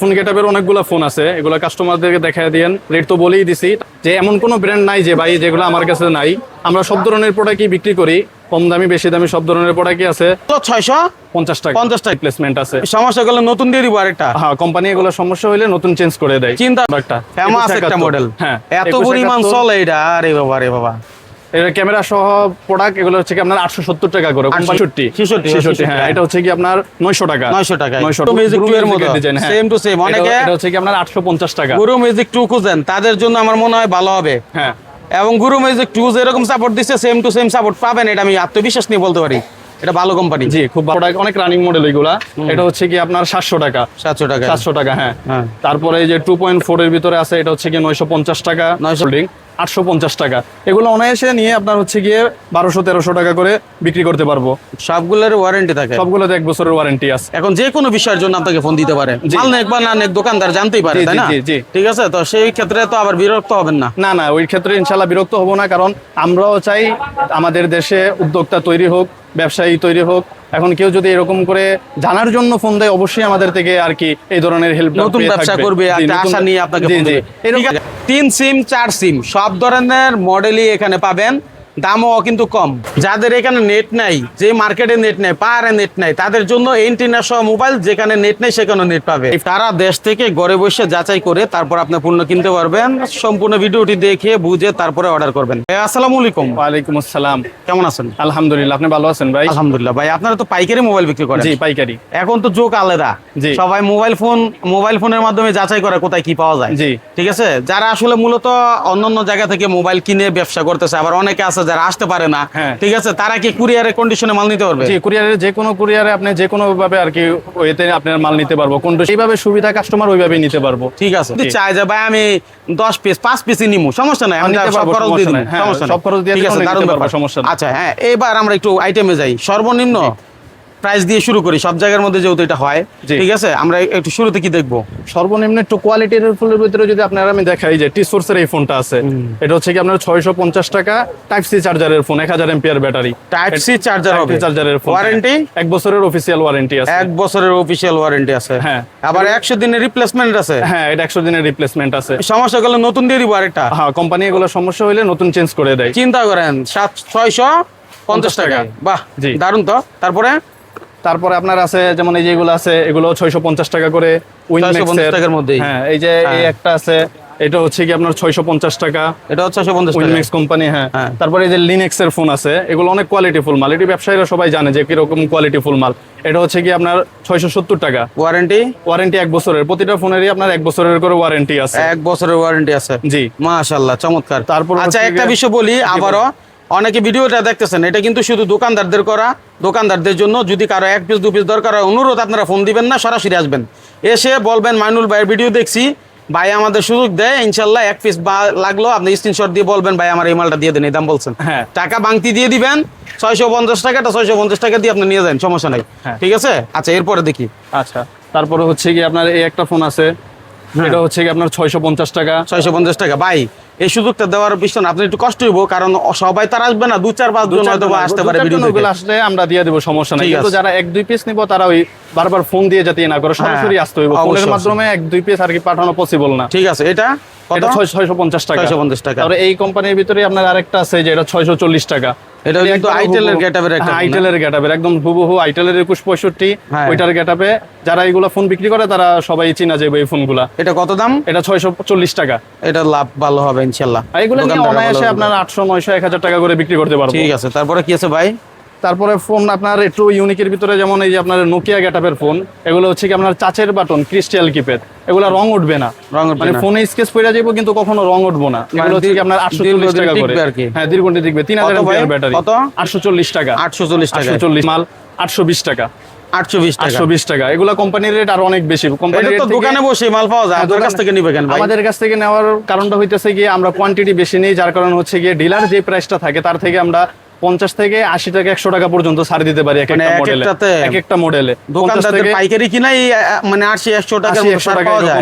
Phone গেটাপের অনেকগুলো phone আছে এগুলো কাস্টমারদেরকে দেখা দিয়েন রেট তো বলেই দিছি যে এমন কোনো ব্র্যান্ড নাই যে ভাই যেগুলো আমার কাছে নাই। আমরা সব ধরনের প্রোডাক্টই বিক্রি করি কম দামি বেশি দামি সব ধরনের প্রোডাক্টই আছে। ছয়শো? পঞ্চাশ টাকা। 50 টাকা। রিপ্লেসমেন্ট আছে। সমস্যা করলে নতুন দিয়ে দিব আরেকটা। হ্যাঁ কোম্পানি এগুলো সমস্যা হলে নতুন চেঞ্জ করে দেয়। চিন্তা একটা ফেমাস একটা মডেল হ্যাঁ এত পরিমাণ চলে এটা। আরে বাবা রে বাবা। ক্যামেরা সহ প্রোডাক্ট এগুলো হচ্ছে কি আপনার আটশো সত্তর টাকা করে আটশো- পঁয়ষট্টি। ছেষট্টি, ছেষট্টি হ্যাঁ হ্যাঁ। এটা হচ্ছে কি আপনার নয়শো টাকা। 900 টাকা। নয়শো মিউজিক টু এর মতো। সেম টু সেম অনেকে- এটা হচ্ছে কি আপনার আটশো পঞ্চাশ টাকা। গুরু মিউজিক টু খুঁজেন তাদের জন্য আমার মনে হয় ভালো হবে। হ্যাঁ। এবং গুরু মিউজিক টু যেরকম সাপোর্ট দিচ্ছে সেম টু সেম সাপোর্ট পাবেন এটা আমি আত্মবিশ্বাস নিয়ে বলতে পারি। এটা ভালো কোম্পানি জি খুব প্রোডাক্ট অনেক রানিং মডেল এগুলা। এটা হচ্ছে কি আপনার সাতশো টাকা। সাতশো টাকা। সাতশো টাকা হ্যাঁ। হ্যাঁ। তারপরে যে টু পয়েন্ট ফোর এর ভিতরে আছে এটা হচ্ছে কি নয়শো পঞ্চাশ টাকা 900 হোল্ডিং আটশো পঞ্চাশ টাকা। এগুলো অনায়াসে নিয়ে আপনার হচ্ছে গিয়ে বারোশো তেরোশো টাকা করে বিক্রি করতে পারব। সবগুলোর ওয়ারেন্টি থাকে। সবগুলোতে এক বছরের ওয়ারেন্টি আছে। এখন যে কোনো বিষয়ের জন্য আপনাকে ফোন দিতে পারে। মাল নেক বা না নেক দোকানদার জানতেই পারে তাই না? জি। ঠিক আছে? তো সেই ক্ষেত্রে তো আবার বিরক্ত হবেন না। না না ওই ক্ষেত্রে ইনশাল্লাহ বিরক্ত হব না কারণ আমরাও চাই আমাদের দেশে উদ্যোক্তা তৈরি হোক ব্যবসায়ী তৈরি হোক। এখন কেউ যদি এরকম করে জানার জন্য ফোন দেয় অবশ্যই আমাদের থেকে আর কি এই ধরনের হেল্প নতুন ব্যবসা করবে একটা আশা নিয়ে আপনাকে? তিন সিম চার সিম সব ধরনের মডেলই এখানে পাবেন। দামও কিন্তু কম। যাদের এখানে নেট নাই যে মার্কেটে নেট নেই পাহাড়ে নেট নাই তাদের জন্য এন্টিনা সহ মোবাইল যেখানে নেট নেই সেখানে নেট পাবে। তারা দেশ থেকে ঘরে বসে যাচাই করে তারপর আপনি পণ্য কিনতে পারবেন। সম্পূর্ণ ভিডিওটি দেখে বুঝে তারপরে অর্ডার করবেন। আসসালামু আলাইকুম। ওয়ালাইকুম আসসালাম। কেমন আছেন? আলহামদুলিল্লাহ আপনি ভালো আছেন ভাই? আলহামদুলিল্লাহ। ভাই আপনারা তো পাইকারি মোবাইল বিক্রি করেন। জি পাইকারি। এখন তো যোগ আলাদা। সবাই মোবাইল ফোন মোবাইল ফোনের মাধ্যমে যাচাই করে কোথায় কি পাওয়া যায়। জি। ঠিক আছে? যারা আসলে মূলত অন্যান্য জায়গা থেকে মোবাইল কিনে ব্যবসা করতেছে আবার অনেকে আছে যারা আসতে পারে না হ্যাঁ। ঠিক আছে তারা কি কুরিয়ারের কন্ডিশনে মাল নিতে পারবে? জি কুরিয়ারে যে কোনো কুরিয়ারে আপনি যে কোনো ভাবে আর কি ওইতে আপনার মাল নিতে পারব। কোন সেইভাবে সুবিধা কাস্টমার ওইভাবেই নিতে পারব। ঠিক আছে যদি চাই যে ভাই আমি দশ পিস পাঁচ পিস নিমু সমস্যা নাই আমি সব খরচ দিয়ে সমস্যা হ্যাঁ, সমস্যা সব খরচ দিয়ে ঠিক আছে দারুণ ব্যাপার। সমস্যা নাই। আচ্ছা হ্যাঁ এবার আমরা একটু আইটেমে যাই। সর্বনিম্ন প্রাইস দিয়ে শুরু করি সব জায়গার মধ্যে যেহেতু এটা হয় ঠিক আছে? আমরা একটু শুরুতে কি দেখব? সর্বনিম্ন একটু কোয়ালিটির ফোনের ভিতরে যদি আপনার আমি দেখাই যে টি সোর্সের এই ফোনটা আছে এটা হচ্ছে কি আপনার ছয়শো পঞ্চাশ টাকা টাইপ সি চার্জারের ফোন এক হাজার ampere battery type C charger হবে। চার্জারের ফোন ওয়ারেন্টি এক বছরের অফিসিয়াল ওয়ারেন্টি আছে। এক বছরের অফিসিয়াল ওয়ারেন্টি আছে। হ্যাঁ। আবার একশো দিনের রিপ্লেসমেন্ট আছে? হ্যাঁ এটা একশো দিনের রিপ্লেসমেন্ট আছে। সমস্যা করলে নতুন দিয়ে দিব আরেকটা। হ্যাঁ কোম্পানি এগুলো সমস্যা হলে নতুন চেঞ্জ করে দেয়। চিন্তা করেন সাত ছয়শো পঞ্চাশ টাকা। বাহ জি। দারুণ তো। তারপরে? তারপরে আপনার আছে যেমন এই যেগুলো আছে এগুলো ছয়শো পঞ্চাশ টাকা করে Winmax 650 এর- টাকার মধ্যেই। হ্যাঁ এই যে এই হ্যাঁ। একটা আছে এটা হচ্ছে কি আপনার ছয়শো পঞ্চাশ টাকা। এটা হচ্ছে ছয়শো পঞ্চাশ উইনমেক্স কোম্পানি হ্যাঁ। তারপরে এই যে লিনেক্স এর ফোন আছে এগুলো অনেক কোয়ালিটি ফুল মাল। এটি ব্যবসায়ীরা সবাই জানে যে কীরকম কোয়ালিটি ফুল মাল। এটা হচ্ছে কি আপনার ছয়শো সত্তর টাকা। ওয়ারেন্টি ওয়ারেন্টি এক বছরের। প্রতিটা ফোনেরই আপনার এক বছরের করে ওয়ারেন্টি আছে। এক বছরের ওয়ারেন্টি আছে। জি। মাশাল্লাহ চমৎকার। তারপর আচ্ছা একটা বিষয় বলি আবারও। অনেকে ভিডিওটা দেখতেছেন এটা কিন্তু শুধু দোকানদারদের করা দোকানদারদের জন্য যদি কারও এক পিস দু পিস দরকার হয় অনুরোধ আপনারা ফোন দিবেন না সরাসরি আসবেন। এসে বলবেন মাইনুল ভাইয়ের ভিডিও দেখছি। ভাই আমাদের সুযোগ দেয় ইনশাল্লাহ এক পিস বা লাগল আপনি স্ক্রিনশট দিয়ে বলবেন ভাই আমার এই মালটা দিয়ে দেন। এই দাম বলছেন। হ্যাঁ। টাকা বাংতি দিয়ে দিবেন ছয়শো পঞ্চাশ টাকাটা ছয়শো পঞ্চাশ টাকা দিয়ে আপনি নিয়ে যান সমস্যা নাই। হ্যাঁ। ঠিক আছে? আচ্ছা এরপরে দেখি। আচ্ছা তারপরে হচ্ছে কি আপনার এই একটা ফোন আছে হ্যাঁ। এটা হচ্ছে কি আপনার ছয়শো পঞ্চাশ টাকা। ছয়শো পঞ্চাশ টাকা। ভাই এই সুযোগটা দেওয়ার পিছনে আপনি একটু কষ্ট হইব কারণ সবাই তার আসবে না দু চার পাঁচ জন হয়তো আসতে পারে ভিডিও ওগুলো আসলে আমরা দিয়ে দেবো সমস্যা নাই। কিন্তু যারা এক দুই পিস নিব তারা ওই বারবার ফোন দিয়ে যাতে না করে। সরাসরি আসতে হইব। ফোনের মাধ্যমে এক দুই পিস আর কি পাঠানো পসিবল না। ঠিক আছে এটা এটা ছয়শো পঞ্চাশ টাকা। 650 টাকা। তারপরে এই কোম্পানির ভিতরে আপনার আরেকটা আছে যে এটা ছয়শো চল্লিশ টাকা। এটা কিন্তু আইটেলের গেটআপের একটা আইটেলের গেটাপের একদম হুবহু আইটেলের একুশ পঁয়ষট্টি হ্যাঁ। ওইটার গেটাপে যারা এইগুলা ফোন বিক্রি করে তারা সবাই চিনা যাবে এই ফোনগুলা এটা কত দাম? এটা ছয়শো চল্লিশ টাকা। এটা লাভ ভালো হবে ইনশাল্লাহ এগুলো নিয়ে অনায়াসে আপনার আটশো নয়শো এক হাজার টাকা করে বিক্রি করতে পারব। ঠিক আছে তারপরে কি আছে ভাই? তারপরে ফোন আপনার একটু ইউনিকের ভিতরে যেমন এই যে আপনার নোকিয়া গেটাপের ফোন এগুলো হচ্ছে কি আপনার চাচের বাটন ক্রিস্টাল কিপ্যাড এগুলো রং উঠবে না। রং মানে ফোনে স্কেচ পড়ে যাব কিন্তু কখনো রং উঠবো না। এগুলো হচ্ছে কি আপনার আটশো চল্লিশ দীর্ঘদিন টাকা করে। হ্যাঁ দীর্ঘদিন টিকবে। তিন হাজার ব্যাটারি। কত? আটশো চল্লিশ টাকা। আটশো চল্লিশ টাকা আটশো চল্লিশ মাল আটশো বিশ টাকা। টাকা। এগুলো কোম্পানির রেট আরও অনেক বেশি। তো দোকানে বসে মাল পাওয়া যায়। আপনার কাছ থেকে নিবে কেন আমাদের কাছ থেকে নেওয়ার কারণটা হইতেছে গিয়ে আমরা কোয়ান্টিটি বেশি নেই যার কারণ হচ্ছে গিয়ে ডিলার যে প্রাইসটা থাকে তার থেকে আমরা পঞ্চাশ থেকে আশি টাকা একশো টাকা পর্যন্ত ছাড় দিতে পারি এক মানে একটা এক মডেলে একটাতে এক একটা মডেলে দোকানদারদের পাইকারি কিনাই মানে আশি একশো টাকা ছাড় পাওয়া যায়।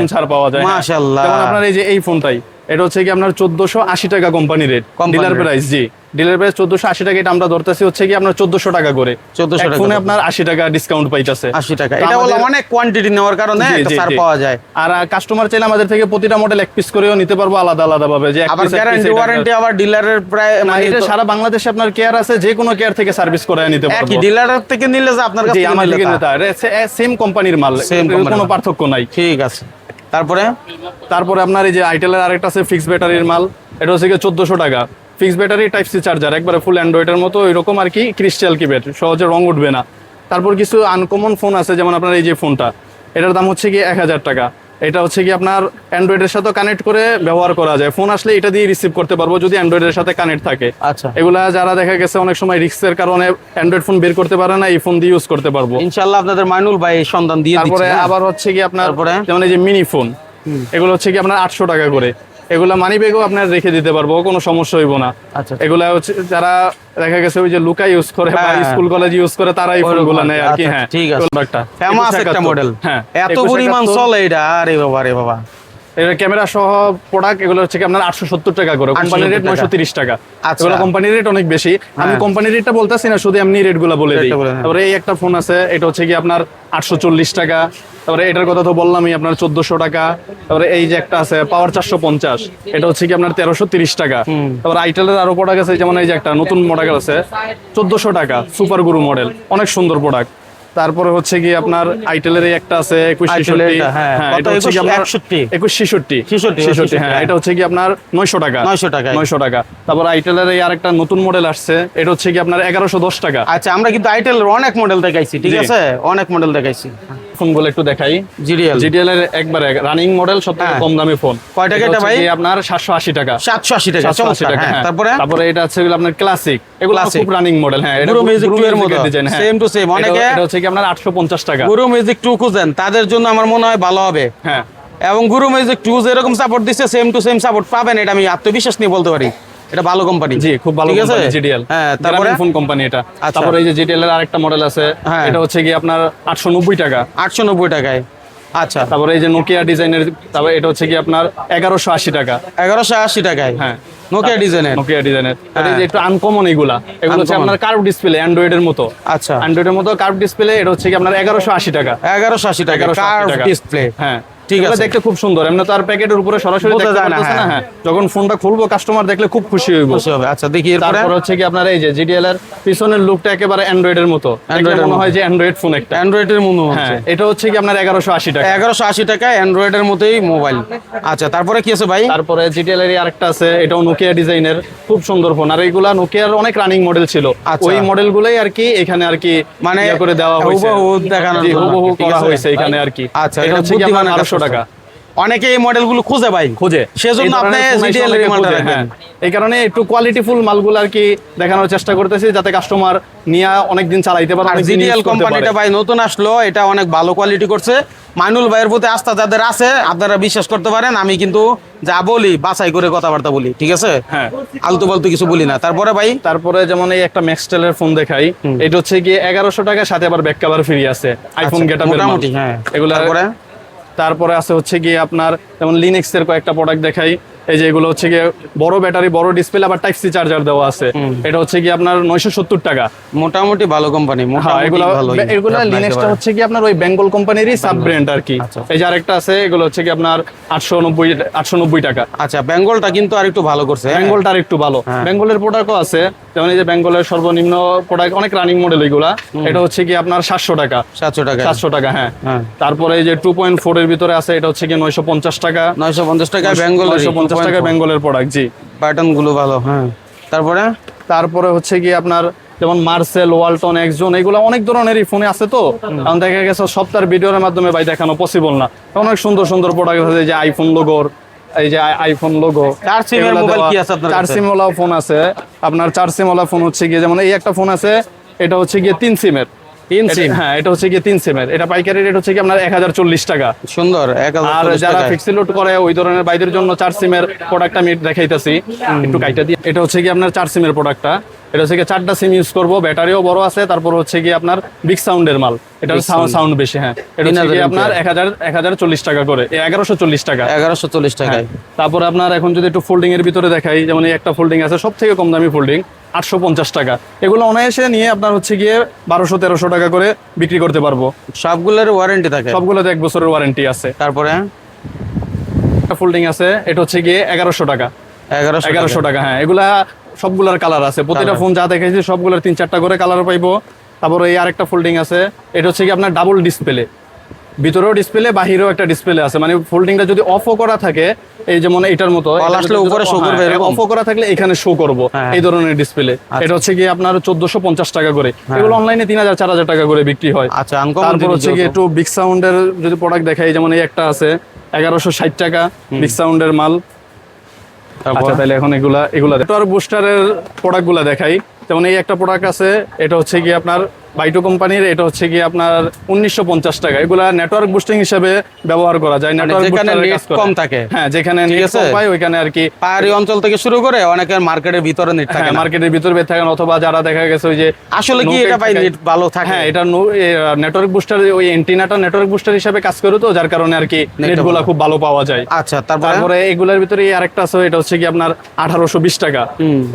হ্যাঁ। মাশাল্লাহ। আপনার এই যে এই ফোনটাই এটা হচ্ছে কি আপনার চোদ্দশো আশি টাকা company rate dealer price ji. Dealer price চোদ্দশো আশি টাকা এটা আমরা ধরতেছি হচ্ছে কি আপনার চোদ্দশো টাকা করে। 1400 এক টাকা আপনার আশি টাকা ডিসকাউন্ট পাইতেছে। আশি টাকা। এটা হলো অনেক কোয়ান্টিটি নেওয়ার কারণে ছাড় পাওয়া যায়। আর কাস্টমার চাইলে আমাদের থেকে প্রতিটা মডেল এক পিস করেও নিতে পারব আলাদা আলাদা ভাবে। যে আবার গ্যারান্টি ওয়ারেন্টি আবার ডিলারের প্রায় মানে এটা সারা বাংলাদেশে আপনার কেয়ার আছে যে কোনো কেয়ার থেকে সার্ভিস করে নিতে পারব। একই ডিলারের থেকে নিলে যে আপনার কাছে আমার থেকে নিতে সেম কোম্পানির মাল। কোনো পার্থক্য নাই। ঠিক আছে। তারপরে? তারপরে আপনার এই যে আইটেলের আরেকটা আছে ফিক্স ব্যাটারির মাল, এটা হচ্ছে কি চোদ্দশো টাকা। Fix battery type C charger একবারে ফুল অ্যান্ড্রয়েডের মতো এরকম আর কি ক্রিস্টাল কিপ্যাড সহজে রং উঠবে না। তারপর কিছু আনকমন ফোন আছে, যেমন আপনার এই যে ফোনটা এটার দাম হচ্ছে গিয়ে এক হাজার টাকা। এটা হচ্ছে কি আপনার অ্যান্ড্রয়েডের সাথে কানেক্ট করে ব্যবহার করা যায়। ফোন আসলে এটা দিয়ে রিসিভ করতে পারব যদি অ্যান্ড্রয়েডের সাথে কানেক্ট থাকে। আচ্ছা। এগুলা যারা দেখা গেছে অনেক সময় রিস্কের কারণে অ্যান্ড্রয়েড ফোন বের করতে পারে না এই ফোন দিয়ে ইউজ করতে পারব। ইনশাল্লাহ আপনাদের মাইনুল ভাই সন্ধান দিয়ে তারপরে? আবার হচ্ছে কি আপনার? যেমন এই যে মিনি ফোন এগুলো হচ্ছে কি আপনার আটশো টাকা করে। এগুলা মানি ব্যাগও আপনার রেখে দিতে পারব কোনো সমস্যা হইব না। আচ্ছা এগুলা হচ্ছে যারা দেখা গেছে ওই যে লুকা ইউজ করে বা হ্যাঁ। স্কুল কলেজ ইউজ করে তারা এই ফোনগুলো নেয় আর কি আচ্ছা, হ্যাঁ। ঠিক আছে। একটা ফেমাস একটা মডেল হ্যাঁ এত 21 পরিমাণ চলে এটা আরে বাবা রে বাবা। এটা ক্যামেরা সহ প্রোডাক্ট এগুলো হচ্ছে কি আপনার আটশো সত্তর টাকা করে। কোম্পানির রেট নয়শো তিরিশ টাকা। আচ্ছা। এগুলো কোম্পানির রেট অনেক বেশি। আমি হ্যাঁ। কোম্পানির রেটটা বলতেছি না শুধু এমনি রেটগুলো বলে দিই। হ্যাঁ। তারপরে এই একটা ফোন আছে এটা হচ্ছে কি আপনার আটশো চল্লিশ টাকা। তারপরে এটার কথা তো বললামই আপনার চোদ্দশো টাকা। তারপরে এই যে একটা আছে পাওয়ার চারশো পঞ্চাশ। এটা হচ্ছে কি আপনার তেরোশো তিরিশ টাকা। তারপরে আইটেলের আরও প্রোডাক্ট আছে যেমন এই যে একটা নতুন মডেল আছে চোদ্দশো টাকা সুপার গুরু মডেল অনেক সুন্দর প্রোডাক্ট তারপরে হচ্ছে কি আপনার আইটেলের একটা আছে একুশ ছেষট্টি। এটা, হ্যাঁ। এটা হচ্ছে কি আপনার 61? একুশ ছেষট্টি। ছেষট্টি হ্যাঁ। এটা হচ্ছে কি আপনার নয়শো টাকা। 900 টাকায়। নয়শো টাকা। তারপর আইটেলের এই আরেকটা নতুন মডেল আসছে এটা হচ্ছে কি আপনার এগারোশো দশ টাকা। আচ্ছা আমরা কিন্তু আইটেল অনেক মডেল দেখাইছি ঠিক আছে? অনেক মডেল দেখাইছি। ফোনগুলো একটু দেখাই। জিডিএল জিডিএল এর একবারে রানিং মডেল সব থেকে হ্যাঁ। কম দামি ফোন কয় টাকা এটা ভাই? আপনার সাতশো আশি টাকা। সাতশো আশি টাকা 780 টাকা, হ্যাঁ। হ্যাঁ। তারপরে? তারপরে এটা হচ্ছে আপনার ক্লাসিক এগুলো খুব রানিং মডেল হ্যাঁ এটা গুরু মিউজিক টু এর মতো। হ্যাঁ। সেম টু সেম অনেকে এটা হচ্ছে কি আপনার আটশো পঞ্চাশ টাকা। গুরু মিউজিক টু খুঁজেন তাদের জন্য আমার মনে হয় ভালো হবে। হ্যাঁ। এবং গুরু মিউজিক টু যেরকম সাপোর্ট দিচ্ছে সেম টু সেম সাপোর্ট পাবেন এটা আমি আত্মবিশ্বাস নিয়ে বলতে পারি। এটা ভালো কোম্পানি জি খুব ভালো আছে? জিডিএল হ্যাঁ তারপরে? ফোন কোম্পানি এটা। আচ্ছা। তারপরে এই যে জিডিএল এর আরেকটা মডেল আছে হ্যাঁ। এটা হচ্ছে কি আপনার আটশো নব্বই টাকা। আটশো নব্বই টাকায়। আচ্ছা। তারপরে এই যে নোকিয়া ডিজাইনের তারপরে এটা হচ্ছে কি আপনার এগারোশো আশি টাকা। এগারোশো আশি টাকায়? হ্যাঁ। নোকিয়া ডিজাইনের নোকিয়া ডিজাইনের আর এই যে হ্যাঁ। একটু আনকমন এগুলা। এগুলো হচ্ছে আপনার কার্ভ ডিসপ্লে অ্যান্ড্রয়েডের মতো। আচ্ছা। অ্যান্ড্রয়েডের মতো কার্ভ ডিসপ্লে এটা হচ্ছে কি আপনার এগারোশো আশি টাকা। এগারোশো আশি টাকা এগারোশো কার্ভ ডিসপ্লে হ্যাঁ। ঠিক আছে। দেখতে খুব সুন্দর। এমনি তো আর প্যাকেটের উপরে সরাসরি দেখতে না, পারতেছে না হ্যাঁ। হ্যাঁ। যখন ফোনটা খুলবো কাস্টমার দেখলে খুব খুশি হইব। খুশি হবে। আচ্ছা দেখি এরপরে। তারপর হচ্ছে কি আপনার এই যে জিডিএল এর পিছনের লুকটা একেবারে অ্যান্ড্রয়েডের মতো। দেখলে Android এর মনে হয় যে অ্যান্ড্রয়েড ফোন একটা। অ্যান্ড্রয়েডের মনে হ্যাঁ হচ্ছে। এটা হচ্ছে কি আপনার এগারোশো আশি টাকা। এগারোশো আশি টাকা অ্যান্ড্রয়েডের মতোই মোবাইল আচ্ছা তারপরে কি আছে ভাই? তারপরে জিটিএল এর আরেকটা আছে। এটাও নোকিয়া ডিজাইনের খুব সুন্দর ফোন আর এইগুলা নোকিয়ার অনেক রানিং মডেল ছিল। আচ্ছা। ওই মডেলগুলোই আর কি এখানে আর কি মানে করে দেওয়া হয়েছে। হুবহু দেখানোর জি, হুবহু করা? হয়েছে এখানে আর কি। আচ্ছা এটা হচ্ছে কি 1200 টাকা। অনেকে এই মডেলগুলো খুঁজে ভাই। খোঁজে। সেজন্য আপনি অনেকে রাখবেন। এই কারণে একটু কোয়ালিটিফুল মালগুলো আর কি দেখানোর চেষ্টা করতেছি যাতে কাস্টমার নিয়ে অনেকদিন চালাইতে পারে আর জিডিএল কোম্পানিটা ভাই নতুন আসলো এটা অনেক ভালো কোয়ালিটি করছে। মাইনুল ভাইয়ের প্রতি আস্থা যাদের আছে আপনারা বিশ্বাস করতে পারেন আমি কিন্তু যা বলি বাছাই করে কথাবার্তা বলি ঠিক আছে? হ্যাঁ। আলতু ফালতু কিছু বলি না। তারপরে ভাই? তারপরে যেমন এই একটা ম্যাক্সটেলের ফোন দেখাই এটা হচ্ছে কি এগারোশো টাকা সাথে আবার ব্যাক কভার ফ্রি আছে আইফোন আচ্ছা, গেটা মোটামুটি হ্যাঁ। এগুলো তারপরে আছে হচ্ছে গিয়ে আপনার যেমন লিনেক্সের কয়েকটা প্রোডাক্ট দেখাই। এই যে এগুলো হচ্ছে গিয়ে বড় ব্যাটারি বড় ডিসপ্লে আবার টাইপ সি চার্জার দেওয়া আছে। এটা হচ্ছে কি আপনার নয়শো সত্তর টাকা। মোটামুটি ভালো কোম্পানি হ্যাঁ এগুলো এগুলো লিনেক্সটা হচ্ছে কি আপনার ওই বেঙ্গল কোম্পানিরই সাব ব্র্যান্ড আর কি। এই যে আরেকটা আছে এগুলো হচ্ছে কি আপনার আটশো নব্বই আটশো নব্বই টাকা। আচ্ছা বেঙ্গলটা কিন্তু আর একটু ভালো করছে হ্যাঁ? বেঙ্গলটা আর একটু ভালো। হ্যাঁ। বেঙ্গলের প্রোডাক্টও আছে যেমন এই যে বেঙ্গলের সর্বনিম্ন প্রোডাক্ট অনেক রানিং মডেল ওইগুলা এটা হচ্ছে কি আপনার সাতশো টাকা। সাতশো টাকা। সাতশো টাকা হ্যাঁ। হ্যাঁ। তারপরে এই যে টু পয়েন্ট ফোর এর ভিতরে আছে এটা হচ্ছে কি নয়শো পঞ্চাশ টাকা। নয়শো পঞ্চাশ টাকা বেঙ্গল নয়শো পঞ্চাশ টাকা বেঙ্গলের প্রোডাক্ট জি। প্যাটার্নগুলো ভালো হ্যাঁ। তারপরে? তারপরে হচ্ছে কি আপনার যেমন মার্সেল ওয়ালটন একজন এগুলো অনেক ধরনেরই ফোনে আছে তো? কারণ দেখা গেছে সপ্তাহের ভিডিওর মাধ্যমে ভাই দেখানো পসিবল না। অনেক সুন্দর সুন্দর প্রোডাক্ট আছে যে আইফোন লোগোর এই যে আইফোন লোগো চার এর মোবাইল কি আছে আপনার চার সিম ওয়ালা ফোন আছে। আপনার চার সিম ওয়ালা ফোন হচ্ছে গিয়ে যেমন এই একটা ফোন আছে এটা হচ্ছে গিয়ে তিন সিমের তিন সিম। হ্যাঁ এটা হচ্ছে কি তিন সিমের। এটা পাইকারি রেট হচ্ছে কি আপনার এক হাজার চল্লিশ টাকা। সুন্দর আর যারা। করে ওই ধরনের বাইদের জন্য চার সিমের প্রোডাক্ট আমি দেখাইতেছি। একটু কাইটা দিয়ে। এটা হচ্ছে কি আপনার চার সিমের প্রোডাক্টটা এটা হচ্ছে চারটা সিম ইউজ করব ব্যাটারিও বড় আছে তারপর হচ্ছে কি আপনার বিগ সাউন্ডের মাল। Big sound। সাউন্ড বেশি হ্যাঁ। এটা হচ্ছে 3000 আপনার এক হাজার এক হাজার চল্লিশ টাকা করে এগারোশো চল্লিশ টাকা। এগারোশো চল্লিশ টাকা তারপর আপনার এখন যদি একটু ফোল্ডিং এর ভিতরে দেখাই যেমন একটা ফোল্ডিং আছে সব থেকে কম দামি ফোল্ডিং আটশো পঞ্চাশ টাকা। এগুলো অনায়াসে নিয়ে আপনার হচ্ছে গিয়ে বারোশো তেরোশো টাকা করে বিক্রি করতে পারব। সবগুলোর ওয়ারেন্টি থাকে। সবগুলোতে এক বছরের ওয়ারেন্টি আছে। তারপরে? একটা ফোল্ডিং আছে এটা হচ্ছে গিয়ে এগারোশো টাকা। এগারোশো টাকা হ্যাঁ। এগুলা সবগুলার কালার আছে। প্রতিটা ফোন যা দেখেছি সবগুলোর তিন চারটা করে কালার পাইবো। তারপর এই আরেকটা ফোল্ডিং আছে। এটা হচ্ছে কি আপনার ডাবল ডিসপ্লে ভিতরেও ডিসপ্লে বাহিরেও একটা ডিসপ্লে আছে। মানে ফোল্ডিংটা যদি অফও করা থাকে এই যেমন এটার মতো আসলে উপরে show করবে? অফও করা থাকলে এখানে শো করব হ্যাঁ। এই ধরনের ডিসপ্লে এটা হচ্ছে কি আপনার চোদ্দশো পঞ্চাশ টাকা করে। হ্যাঁ। এগুলো অনলাইনে তিন হাজার চার হাজার টাকা করে বিক্রি হয়। আচ্ছা তারপর হচ্ছে কি একটু বিগ সাউন্ডের যদি প্রোডাক্ট দেখাই যেমন এই একটা আছে এগারোশো ষাট টাকা বিগ সাউন্ডের মাল। আচ্ছা তাহলে এখন এগুলা এগুলা আর বুস্টারের প্রোডাক্টগুলা দেখাই। যেমন এই একটা প্রোডাক্ট আছে এটা হচ্ছে কি আপনার বাইটো কোম্পানির এটা হচ্ছে কি আপনার উনিশশো পঞ্চাশ টাকা। এগুলা নেটওয়ার্ক বুস্টিং হিসেবে ব্যবহার করা যায় নেটওয়ার্ক মানে কম থাকে। হ্যাঁ যেখানে পায় ওইখানে আর কি পাহাড়ি অঞ্চল থেকে শুরু করে অনেকের মার্কেটের ভিতরে নেট থাকে হ্যাঁ মার্কেটের ভিতর বের থাকেন অথবা যারা দেখা গেছে ওই যে আসলে কি এটা ভাই নেট ভালো থাকে? হ্যাঁ এটা নেটওয়ার্ক বুস্টার ওই এন্টিনাটা নেটওয়ার্ক বুস্টার হিসেবে কাজ করে তো যার কারণে আর কি নেটগুলা খুব ভালো পাওয়া যায়। আচ্ছা তারপরে? এগুলোর ভিতরে আরেকটা আছে এটা হচ্ছে কি আপনার আঠারোশো বিশ টাকা।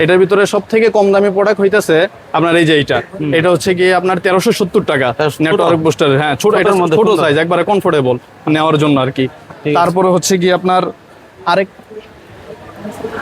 এটার ভিতরে সব থেকে কম দামি প্রোডাক্ট হইতেছে আপনার এই যে এইটা। এটা হচ্ছে কি আপনার তেরোশো সত্তর টাকা নেটওয়ার্ক বুস্টার হ্যাঁ ছোট ছোটোর এটা মধ্যে ছোট সাইজ একবারে কমফোর্টেবল নেওয়ার জন্য আর কি। তারপরে হচ্ছে কি আপনার আরেক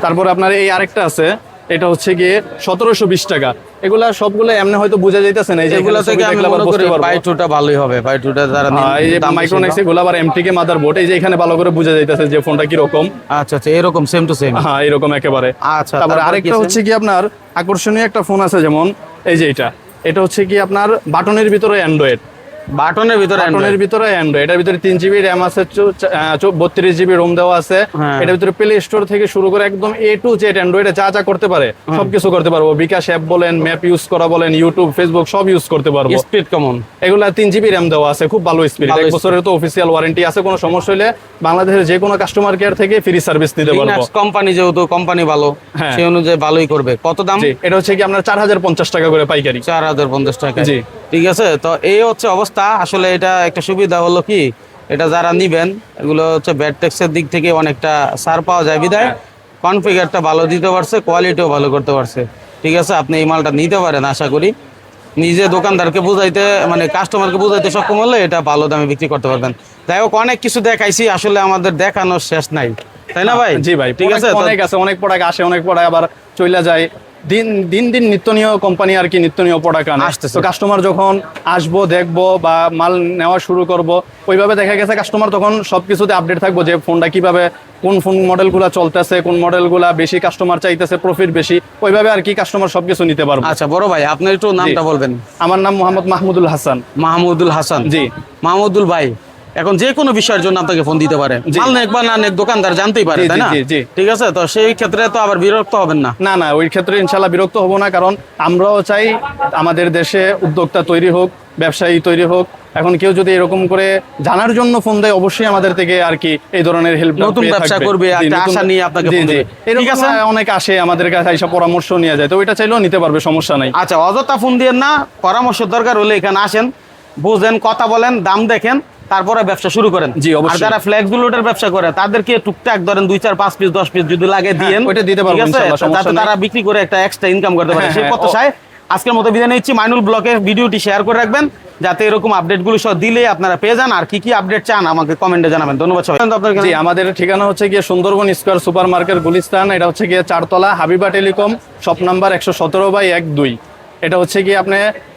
তারপরে আপনার এই আরেকটা আছে এটা হচ্ছে গিয়ে সতেরোশো বিশ টাকা। এগুলা সবগুলো এমনি হয়তো বোঝা যাইতেছে না এই যে এগুলো থেকে আমি মনে করি বাই টুটা ভালোই হবে বাই টুটা যারা হ্যাঁ, এই যে মাইক্রোনেক্স। এগুলো আবার এমটিকে মাদার বোর্ড এই যে এখানে ভালো করে বোঝা যাইতেছে যে ফোনটা কীরকম। আচ্ছা আচ্ছা এরকম সেম টু সেম হ্যাঁ এরকম একেবারে। আচ্ছা তারপর আরেকটা হচ্ছে কি আপনার আকর্ষণীয় একটা ফোন আছে যেমন এই যে এটা। এটা হচ্ছে কি আপনার বাটনের ভিতরে অ্যান্ড্রয়েড বাটনের ভিতরে বাটনের ভিতরে অ্যান্ড্রয়েড এটার ভিতরে তিন জিবি র্যাম আছে বত্রিশ জিবি রোম দেওয়া আছে। হ্যাঁ। এটার ভিতরে প্লে স্টোর থেকে শুরু করে একদম এ টু জেড অ্যান্ড্রয়েডে যা যা করতে পারে সবকিছু করতে পারব। বিকাশ অ্যাপ বলেন ম্যাপ ইউজ করা বলেন ইউটিউব ফেসবুক সব ইউজ করতে পারব। স্পিড কেমন এগুলা তিন জিবি র্যাম দেওয়া আছে খুব ভালো স্পিড এক বছরের তো অফিসিয়াল ওয়ারেন্টি আছে কোনো সমস্যা হলে বাংলাদেশের যে কোনো কাস্টমার কেয়ার থেকে ফ্রি সার্ভিস দিতে পারব। কোম্পানি যেহেতু কোম্পানি ভালো হ্যাঁ। সেই অনুযায়ী ভালোই করবে। কত দাম? এটা হচ্ছে কি আপনার চার হাজার পঞ্চাশ টাকা করে পাইকারি। চার হাজার পঞ্চাশ টাকা জি। ঠিক আছে তো এই হচ্ছে অবস্থা। আসলে এটা একটা সুবিধা হলো কি এটা যারা নিবেন এগুলো হচ্ছে ব্যাট ট্যাক্সের দিক থেকে অনেকটা ছাড় পাওয়া যায় বিদায় কনফিগারটা ভালো দিতে পারছে কোয়ালিটিও ভালো করতে পারছে। ঠিক আছে আপনি এই মালটা নিতে পারেন আশা করি। নিজে দোকানদারকে বুঝাইতে মানে কাস্টমারকে বুঝাইতে সক্ষম হলে এটা ভালো দামে বিক্রি করতে পারবেন। যাই হোক অনেক কিছু দেখাইছি আসলে আমাদের দেখানোর শেষ নাই। তাই না ভাই? জি ভাই ঠিক আছে অনেক আছে অনেক প্রোডাক্ট আসে অনেক প্রোডাক্ট আবার চলে যায়। দিন দিন দিন নিত্যনীয় কোম্পানি আর কি নিত্যনীয় প্রোডাক্ট আনে। তো কাস্টমার যখন আসব দেখব বা মাল নেওয়া শুরু করব ওইভাবে দেখা গেছে কাস্টমার তখন সবকিছুতে আপডেট থাকব যে ফোনটা কীভাবে কোন ফোন মডেলগুলো চলতেছে কোন মডেলগুলা বেশি কাস্টমার চাইতেছে প্রফিট বেশি ওইভাবে আর কি কাস্টমার সবকিছু নিতে পারব। আচ্ছা বড় ভাই আপনি একটু নামটা বলবেন। আমার নাম মোহাম্মদ মাহমুদুল হাসান। মাহমুদুল হাসান। জি। মাহমুদুল ভাই এখন যে কোনো বিষয়ের জন্য আপনাকে ফোন দিতে পারে। মাল নেক বা না নেক দোকানদার জানতেই পারে তাই না। ঠিক আছে? তো সেই ক্ষেত্রে তো আবার বিরক্ত হবেন না। না না ওই ক্ষেত্রে ইনশাল্লাহ বিরক্ত হব না কারণ আমরাও চাই আমাদের দেশে উদ্যোক্তা তৈরি হোক ব্যবসায়ী তৈরি হোক। এখন কেউ যদি এরকম করে জানার জন্য ফোন দেয় অবশ্যই আমাদের থেকে আর কি এই ধরনের হেল্প নতুন ব্যবসা করবে, একটা আশা নিয়ে আপনাকে ফোন দেবে। ঠিক আছে? অনেক আসে আমাদের কাছে এসব পরামর্শ নিয়ে যায় তো ওইটা চাইলেও নিতে পারবে সমস্যা নাই। আচ্ছা অযথা ফোন দিয়ে না পরামর্শ দরকার হলে এখানে আসেন বুঝেন কথা বলেন দাম দেখেন তারপরে ব্যবসা শুরু করেন। জি, অবশ্যই। যারা ফ্লেক্স বুলেটের ব্যবসা করে তাদেরকে টুকটাক ধরেন দুই চার পাঁচ পিস দশ পিস যদি লাগে দিয়েন ওইটা দিতে পারব ইনশাআল্লাহ, সমস্যা তারা বিক্রি করে একটা এক্সট্রা ইনকাম করতে পারে। হ্যাঁ, সেই হ্যাঁ, প্রত্যাশায় আজকের মতো বিদায় নিচ্ছি। মাইনুল ব্লকে ভিডিওটি শেয়ার করে রাখবেন যাতে এরকম আপডেটগুলো সব দিলে আপনারা পেয়ে যান। আর কি কি আপডেট চান আমাকে কমেন্টে জানাবেন। ধন্যবাদ সবাই জি আমাদের ঠিকানা হচ্ছে গিয়ে Sundarban square super market Gulistan. এটা হচ্ছে গিয়ে চারতলা হাবিবা টেলিকম শপ নাম্বার একশো সতেরো বাই এক দুই। এটা হচ্ছে কি আপনি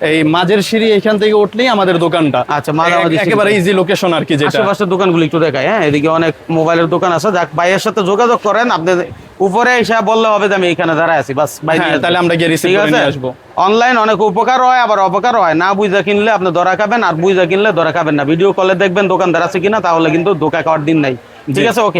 এই মাঝের সিঁড়ি এখান থেকে উঠলেই আমাদের দোকানটা। আচ্ছা, মাঝামাঝি এক- একেবারে ইজি লোকেশন আর কি যেটা। আশেপাশের দোকানগুলো একটু দেখায় হ্যাঁ এদিকে অনেক মোবাইলের দোকান আছে। যাক ভাইয়ের সাথে যোগাযোগ করেন আপনি উপরে এসে বললে হবে যে আমি এখানে দাঁড়ায় আছি বাস ভাই হ্যাঁ। তাহলে আমরা গিয়ে ঠিক করে নিয়ে আসব। অনলাইন অনেক উপকার হয় আবার অপকার হয়। না বুঝা কিনলে আপনি ধরা খাবেন আর বুঝা কিনলে ধরা খাবেন না। ভিডিও কলে দেখবেন দোকানদার আছে কিনা তাহলে কিন্তু ধোকা খাওয়ার দিন নাই। ঠিক আছে ওকে।